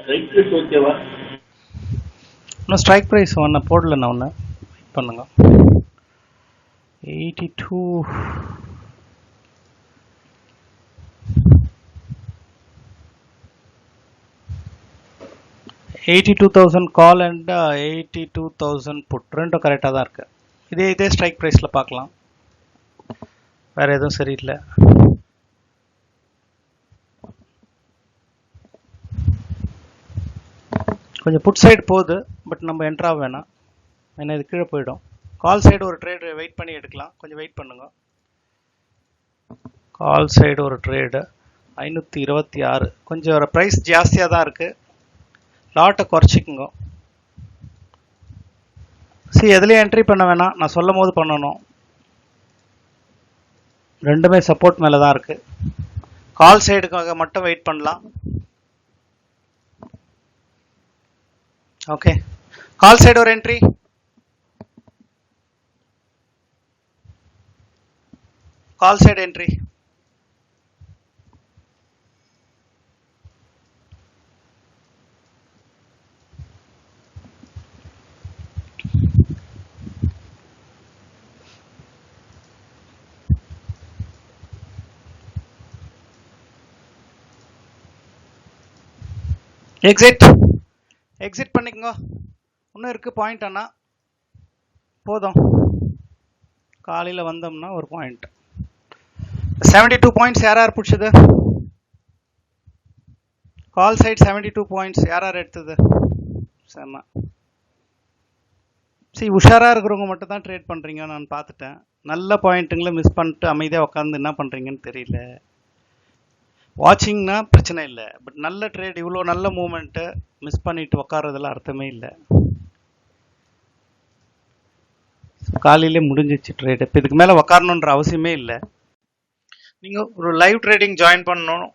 Strike price ஓகேவா இன்னும் strike price ஒன்று போடல நான் ஒன்று பண்ணுங்க. Eighty two eighty two thousand call and eighty two thousand put ரெண்டும் கரெக்டாக தான் இருக்கு. இதே இதே ஸ்ட்ரைக் ப்ரைஸில் பார்க்கலாம். வேறு எதுவும் சரியில்லை. கொஞ்சம் புட் சைடு போகுது பட் நம்ம என்ட்ராக வேணாம். ஏன்னா இது கீழே போயிடும். கால் சைடு ஒரு ட்ரேடு வெயிட் பண்ணி எடுக்கலாம். கொஞ்சம் வெயிட் பண்ணுங்க. கால் சைடு ஒரு ட்ரேடு ஐநூற்றி இருபத்தி ஆறு. கொஞ்சம் ஒரு ப்ரைஸ் ஜாஸ்தியாக தான் இருக்குது லாட்டை குறைச்சிக்குங்க. சரி எதுலேயும் என்ட்ரி பண்ண வேணாம். நான் சொல்லும் போது பண்ணணும். ரெண்டுமே சப்போர்ட் மேலே தான் இருக்குது கால் சைடுக்காக மட்டும் வெயிட் பண்ணலாம். ஓகே கால் சைடு ஒரு entry call side entry exit exit பண்ணிக்கோங்க. இன்னும் இருக்குது பாயிண்ட் அண்ணா. போதும். காலையில் வந்தோம்னா ஒரு பாயிண்ட் செவன்டி டூ பாயிண்ட்ஸ் யார் யார் பிடிச்சது? Call side seventy two points யார் யார் எடுத்தது? செம்ம. சரி உஷாராக இருக்கிறவங்க மட்டும் தான் ட்ரேட் பண்ணுறீங்க நான் பார்த்துட்டேன். நல்ல பாயிண்ட்டுங்களை மிஸ் பண்ணிட்டு அமைதியாக உட்காந்து என்ன பண்ணுறீங்கன்னு தெரியல. வாட்சிங்னா பிரச்சனை இல்லை. பட் நல்ல ட்ரேட் இவ்வளோ நல்ல மூமெண்ட்டை மிஸ் பண்ணிட்டு உட்காரதுல அர்த்தமே இல்லை. காலையிலே முடிஞ்சிச்சு ட்ரேட் இப்போ இதுக்கு மேலே உக்காரணுன்ற அவசியமே இல்லை. நீங்கள் ஒரு லைவ் ட்ரேடிங் ஜாயின் பண்ணணும்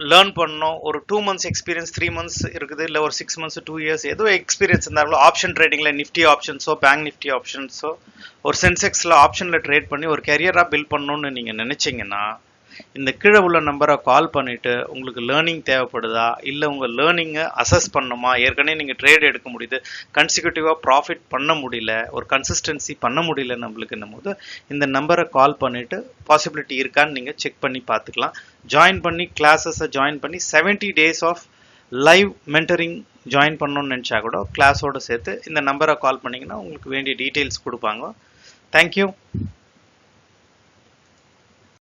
லேர்ன் பண்ணணும். ஒரு two months experience three months இருக்குது. இல்லை ஒரு சிக்ஸ் மந்த்ஸ் டூ இயர்ஸ் ஏதோ எக்ஸ்பீரியன்ஸ் இருந்தாலும் ஆப்ஷன் ட்ரேடிங்கில் நிஃப்டி ஆப்ஷன்ஸோ பேங்க் நிஃப்டி ஆப்ஷன்ஸோ ஒரு சென்செக்ஸில் ஆப்ஷனில் ட்ரேட் பண்ணி ஒரு கெரியராக பில்ட் பண்ணணும்னு நீங்கள் நினச்சிங்கன்னா இந்த கீழே உள்ள நம்பரை கால் பண்ணிவிட்டு உங்களுக்கு லேர்னிங் தேவைப்படுதா? இல்லை உங்கள் லேர்னிங்கை அசஸ் பண்ணணுமா? ஏற்கனவே நீங்கள் ட்ரேட் எடுக்க முடியுது. கன்சிக்யூட்டிவாக ப்ராஃபிட் பண்ண முடியல. ஒரு கன்சிஸ்டன்சி பண்ண முடியல நம்மளுக்குன்னும் போது இந்த நம்பரை கால் பண்ணிவிட்டு பாசிபிலிட்டி இருக்கான்னு நீங்கள் செக் பண்ணி பார்த்துக்கலாம். ஜாயின் பண்ணி கிளாஸஸை ஜாயின் பண்ணி seventy days of live mentoring join பண்ணணும்னு நினச்சா கூட கிளாஸோடு சேர்த்து இந்த நம்பரை கால் பண்ணிங்கன்னா உங்களுக்கு வேண்டிய டீட்டெயில்ஸ் கொடுப்பாங்க. தேங்க்யூ